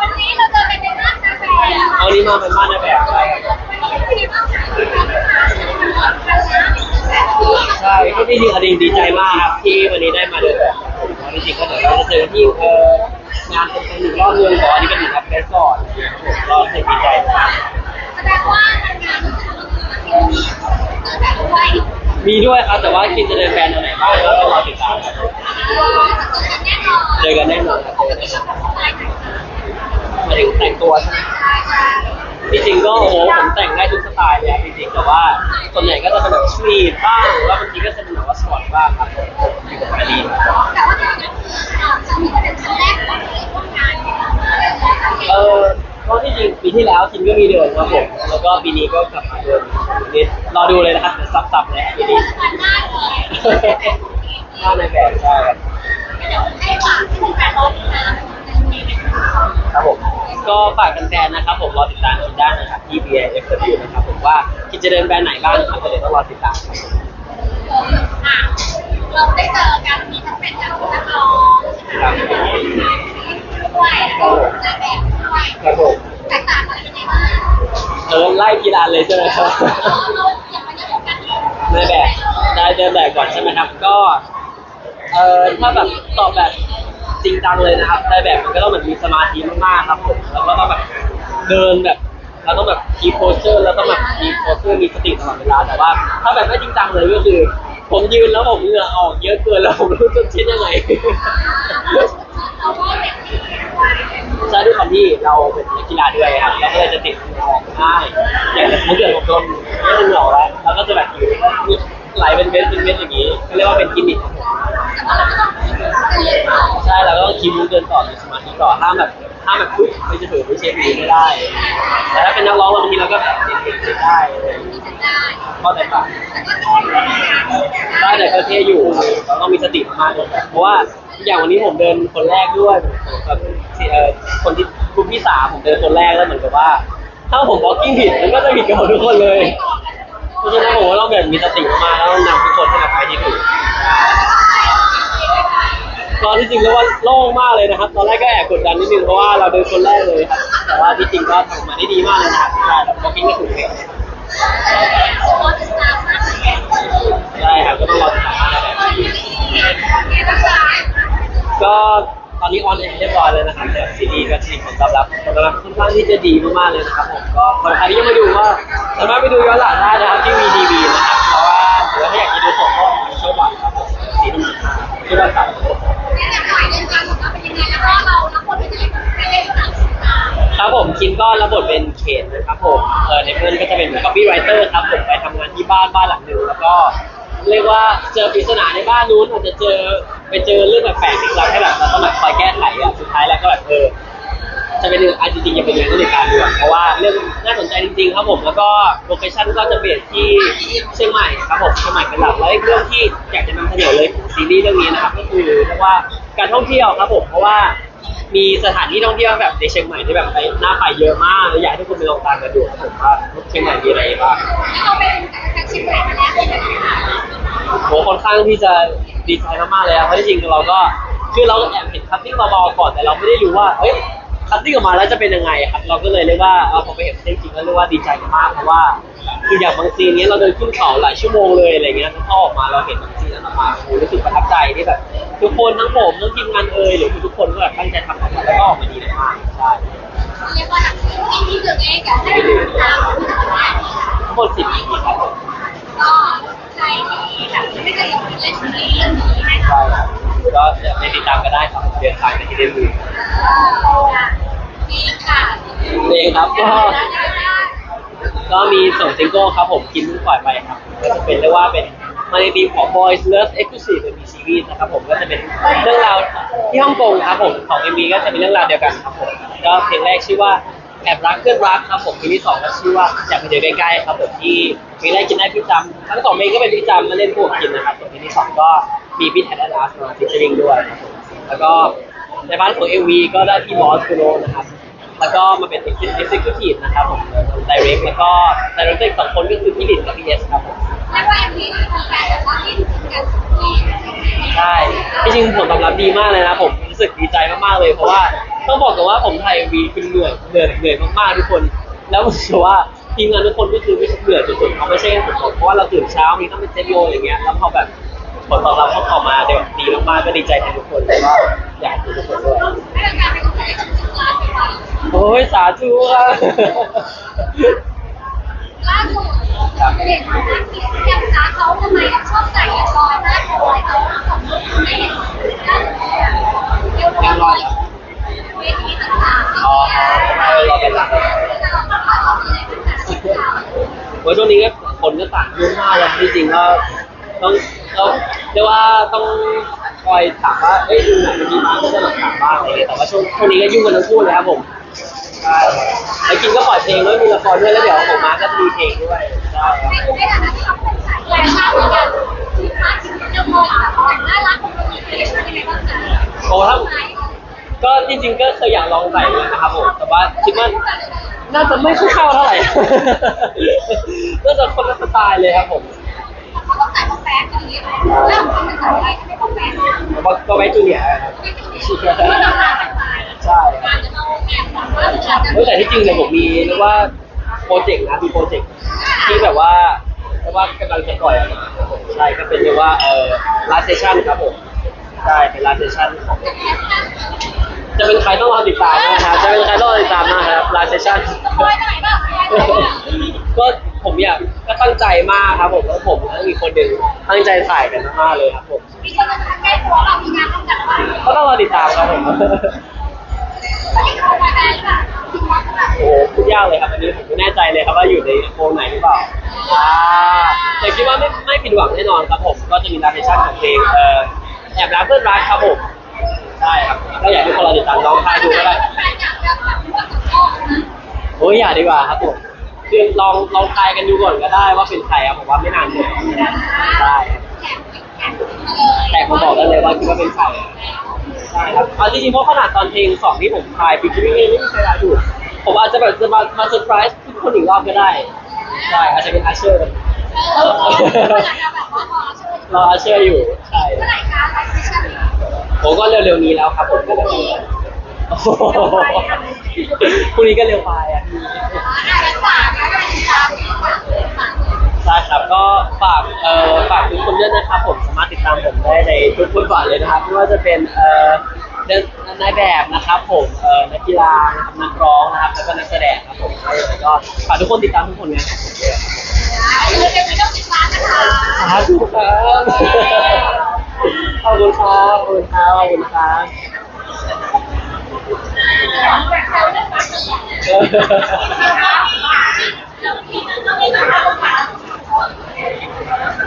วันนี้เราเจอกันในร้านกาแฟเอานี้มาเป็นบ้านในแบบใช่ครับใช่ก็จริงๆอดีตดีใจมากครับที่วันนี้ได้มาเดินแบบเพราะจริงๆก็เดี๋ยวเราจะเจอที่เอองานเป็นเป็นหนึ่งรอบเมืองก่อนอันนี้เป็นหนึ่งครับแค่ก่อนก็รู้สึกดีใจมากแสดงว่ามันงานรู้สึกว่าคิวมีเจอแบบด้วย มีด้วยครับแต่ว่าคิดจะเดินแบรนด์อะไรบ้างก็ต้องรอติดตามครับเจอกันแน่นอนเจอกันแน่นอนครับเจอกันแน่นอนหมายถึงแต่งตัวใช่ไหมจริงๆก็โอ้โหผมแต่งได้ทุกสไตล์เลยครับจริงๆแต่ว่าส่วนใหญ่ก็จะเป็นแบบสตรีทบ้างหรือว่าบางทีก็จะเป็นแบบว่าสปอร์ตบ้างครับอยู่กับอดีตแต่ว่าตอนนั้นคือจะมีเป็นครั้งแรกของเราร่วมงานเออก็ที่จริงปีที่แล้วทีมก็มีเดินครับผมแล้ว ก็ปีนี้ก็กลับมาเดินนิดรอดูเลยนะครับเดี๋ยวซับๆเลยปีนี้มันมากเลยถ้าในแบบใช่ครับเดี๋ยวให้ฝากให้แฟนๆรอติดตามครับผมก็ฝากแฟนๆนะครับ ผมรอติดตามกันได้นะครับที่ B I F W นะครับผมว่าคิดจะเดินแบรนด์ไหนบ้างนะครับก็เดี๋ยวต้องรอติดตามครับผมอะเราได้เจอกันมีทั้งเป็นนักร้อง เออไล่กีฬาเลยใช่ไหมครับเราอย่างมันจะอยู่กันในแบบได้เดินแบบก่อนใช่ไหมครับ ก็เอ่อถ้าแบบตอบแบบจริงจังเลยนะครับในแบบมันก็ต้องแบบมีสมาธิมากๆครับผมแล้วก็ต้องแบบเดินแบบเราต้องแบบคีโพสเจอร์แล้วต้องแบบคีโพสเจอร์มีสติตลอดเวลาแต่ว่า ถ้าแบบไม่จริงจังเลยก็คือ ผมยืนแล้วผมเหงื่อออกเยอะเกินแล้วผมไม่รู้จะเช็ดยังไงเราก็เด็กที่ด้วยใช่ด้วยความ ที่เราเป็นนักกีฬาด้วยครับเราก็เลยจะติดออกง่ายอย่างสมมติเกิดผมโดนไม่เหงื่อออกแล้วเราก็จะแบบอยู่ไหลเป็นเม็ดเป็นเม็ดอย่างนี้ก็เรียกว่าเป็นกิมมิคของผมแต่ว่าเราก็ต้องเรียนต่อใช่เราก็ต้องคิดรู้เดินต่อมีสมาธิต่อห้ามแบบห้ามแบบปุ๊บไปจะถือไม่เช็คนี้ไม่ได้ แต่ถ้าเป็นนักร้องบางทีเราก็แบบเด็กๆได้มีจะได้ก็แต่ปากแต่ก็ต้องเรียนได้แต่ก็เท่อยู่เราต้องมีสติมากๆเลยเพราะว่าอย่างวันนี้ผมเดินคนแรกด้วยแบบคนที่ กลุ่มที่สามผมเดินคนแรกแล้วเหมือนกับว่า ถ้าผมบล็อกกิ้งผิดมันก็จะผิดกับทุกคนเลยเพราะฉะนั้นผมก็ต้องแบบมีสติมากๆแล้วนำทุกคนให้แบบไปที่ถูกตอนที่จริงแล้วว่าโล่งมากเลยนะครับ ตอนแรกก็แอบกดดันนิดนึงเพราะว่าเราเดินคนแรกเลยครับแต่ว่าที่จริงก็ทำมาได้ดีมากเลยนะครับใช่แล้วก็กิ้งก็ถูกเลยโค้ชสตาร์มากเลยใช่ครับก็ต้องรอติดตามกันแบบก็ นนี้ออนแอร์เรียบร้อยเลยนะครับแบบซีรีส์ก็จริงผลตอบรับผลตอบรับค่อนข้างที่จะดีมากๆเลยนะครับผมก็คนใครที่ยังไม่ดูก็สามารถไปดูย้อนหลังได้นะครับที่วีทีวีนะครับเพราะว่าหรือว่าถ้าอยากจะดูสดก็ทางช่องวันครับผมสีน้ำมันที่วันเสาร์ครับผมคินก็รับบทเป็นเขตนะครับผมเออในเพื่อนก็จะเป็น copywriter ครับผมไปทำงานที่บ้านบ้านหลังหนึ่งแล้วก็ เรียกว่าเจอปริศนาในบ้านนู้นอาจจะเจอไปเจอเรื่องแบบแปลกๆที่เราให้แบบเราต้องแบบคอยแก้ไขอะสุดท้ายแล้วก็แบบเออจะเป็นเรื่องอันจริงๆจะเป็นเรื่องในการดูอะเพราะว่าเรื่องน่าสนใจจริงๆครับผมแล้วก็โลเคชั่นก็จะเปลี่ยนที่เชียงใหม่ครับผมเชียงใหม่เป็นหลักแล้วเรื่องที่อยากจะนำเสนอเลยซีรีส์เรื่องนี้นะครับก็คือเรียกว่าการท่องเที่ยวครับผมเพราะว่า มีสถานที่ท่องเที่ยวแบบในเชียงใหม่ที่แบบไปน่าไปเยอะมากอยากให้ทุกคนไปลองตามกันดูครับผมว่าเชียงใหม่มีอะไรบ้างโหค่อนข้างที่จะดีใจมากๆเลยครับเพราะที่จริงเราก็คือเราแอบเห็นคัตติ้งเบาๆก่อนแต่เราไม่ได้รู้ว่าเฮ้ยคัตติ้งออกมาแล้วจะเป็นยังไงครับเราก็เลยเรียกว่าเออพอไปเห็นจริงๆแล้วเรียกว่าดีใจมากเพราะว่าคืออย่างบางซีนเนี้ยเราเดินขึ้นเขาหลายชั่วโมงเลยอะไรเงี้ยพอออกมาเราเห็นบางซีนนั้นออกมาโอ้โหรู้สึกประทับใจที่แบบทุกคนทั้งผมทั้งทีมงานเอ่ยหรือทุกคน เดือนทางในที่เดนมือเองครับก็ ก็มีส่งซิงเกิลครับผมกินเพิ่งปล่อยไปครับ ก็จะเป็นเรียกว่าเป็นมาในทีมของ Boys Love Exclusive เป็นมีซีรีส์นะครับผมก็จะเป็นเรื่องราวที่ฮ่องกงครับผมของ MV ก็จะเป็นเรื่องราวเดียวกันครับผมก็เพลงแรกชื่อว่าแอบรักเพื่อนรักครับผมเพลงที่สองก็ชื่อว่าอยากไปเจอใกล้ๆครับผมที่เพลงแรกกินได้พี่จำทั้งสองเพลงก็เป็นพี่จำมาเล่นคู่กับกินนะครับส่วนเพลงที่สองก็มีพี่แทนอาร์ตมาฟิชเชอริงด้วยครับผมแล้วก็ ในบ้านของ MV ก็ได้พี่มอสคุโรนะครับ แล้วก็มาเป็น executive นะครับผม direct แล้วก็ director อีกสองคนก็คือพี่ลินกับพี่เอสครับผมใช่ที่จริงผลตอบรับดีมากเลยนะผมรู้สึกดีใจมากๆเลยเพราะว่าต้องบอกกันว่าผมถ่ายวีคือเหนื่อยเหนื่อยเหนื่อยมากๆทุกคน แล้วรู้สึกว่าทีมงานทุกคนก็คือรู้สึกเหนื่อยสุดๆเขาไม่ใช่แค่ผมเพราะว่าเราตื่นเช้ามีต้องเป็นเซตโยอย่างเงี้ยแล้วพอแบบ ผลตอบรับเขาออกมาเดี๋ยวดีมากๆก็ดีใจแทนทุกคนแล้วก็อยากให้ทุกคนด้วยให้เป็นการเป็นกำลังใจให้กับทุกร้านเลยค่ะโอ้ยสาธุครับล่าสุดเด็กคนนั้นที่ยังจ้าเขาทำไมชอบใส่ยังลอยหน้าลอยเขาของไม่เห็นยังลอยเวทีต่างๆอ๋อเราเป็นหลักโอ้ยช่วงนี้ก็คนก็ต่างยุ่งมากแล้วที่จริงก็ต้อง ต้องเรียกว่าต้องคอยถามว่าเอ้ยดูหนังมันมีมางก็จะหลังถามบ้างอะไรอย่างเงี้ยแต่ว่าช่วงช่วงนี้ก็ยุ่งกันทั้งคู่แล้วครับผมใช่แล้วกินก็ปล่อยเพลงด้วยมีละครด้วยแล้วเดี๋ยวผมมาก็จะมีเพลงด้วยใช่ครับในฐานะที่เราเป็นสายแรงมากเหมือนกันที่มาถึงจะมองแต่น่ารักของเราเป็นยังไงบ้างคะโอ้ครับก็จริงๆก็เคยอยากลองใส่เลยนะครับผมแต่ว่าคิดว่าน่าจะไม่ค่อยเข้าเท่าไหร่ น่าจะคนละสไตล์เลยครับผม ใส่ของแฟนอย่างนี้แล้วคนเป็นสายอะไรไม่ของแฟนก็ก็ไว้จูเนียร์ครับไม่ต้องมาแต่งใช่การจะเอาแอบบอกว่าจะเฮ้ยแต่ที่จริงเนี่ยผมมีเรียกว่าโปรเจกต์นะมีโปรเจกต์ที่แบบว่าเรียกว่ากำลังจะปล่อยออกมาครับผมใช่ก็เป็นเรียกว่าเอ่อลาเซชันครับผมใช่เป็นลาเซชันของจะเป็นใครต้องรอติดตามนะครับจะเป็นใครต้องรอติดตามนะครับลาเซชันคอยหน่อยบ้างก็ ผมอยากก็ตั้งใจมากครับผมแล้วผมแล้วมีคนหนึ่งตั้งใจถ่ายกันมากๆเลยครับผมมีคนจะใกล้ตัวเรามีงานต้องจัดบ้าก็ต้องรอติดตามครับผมไม่ได้เข้ามาได้ค่ะจริงว่าแบบโอ้โหพูดยากเลยครับอันนี้ผมไม่แน่ใจเลยครับว่าอยู่ในโฟนไหนหรือเปล่าอ่าแต่คิดว่าไม่ไม่ผิดหวังแน่นอนครับผม ก็จะมีลาเทชั่นของเพลงเอ่อแอบรักเพื่อนรักครับผมใช่ครับก็อยากให้ทุกคนรอติดตามน้องพายดูก็ได้แฟนอยากแบบแบบว่าต้องนะโอ้ยอย่าดีกว่าครับผม คือลองลองทายกันดูก่อนก็ได้ว่าเป็นใครครับผมว่าไม่นานเลยใช่ครับแข่งแข่งมาเลยแต่ผมบอกได้เลยว่าคิดว่าเป็นใครใช่ครับเอาจริงๆเพราะขนาดตอนเพลงสองที่ผมทายฟิชชี่ไม่มีใครทายถูกผมอาจจะแบบจะมามาเซอร์ไพรส์ทุกคนอีกรอบก็ได้ใช่อาจจะเป็นอาเชอร์กันเอออยากจะแบบว่าพอช่วยรออาเชอร์อยู่ใช่เมื่อไหร่คะไลฟ์เซสชั่นผมก็เร็วๆนี้แล้วครับผมก็เร็วๆนี้โอ้โห พรุ่งนี้ก็เร็วไปอะอ่าแล้วฝากแล้วก็ติดตามที่ฝากเลยค่ะใช่ครับก็ฝากเอ่อฝากทุกคนด้วยนะครับผมสามารถติดตามผมได้ในทุกบทบาทเลยนะครับไม่ว่าจะเป็นเอ่อเดินนายแบบนะครับผมเอ่อนักกีฬานะครับนักร้องนะครับแล้วก็นักแสดงครับผมแล้วก็ฝากทุกคนติดตามทุกผลงานของผมด้วยเดี๋ยวไม่ต้องติดตามนะคะสาธุครับขอบคุณครับขอบคุณครับขอบคุณครับแบบ เราเล่นมาตลอดเออเราที่นั่นเราไม่ต้องทำ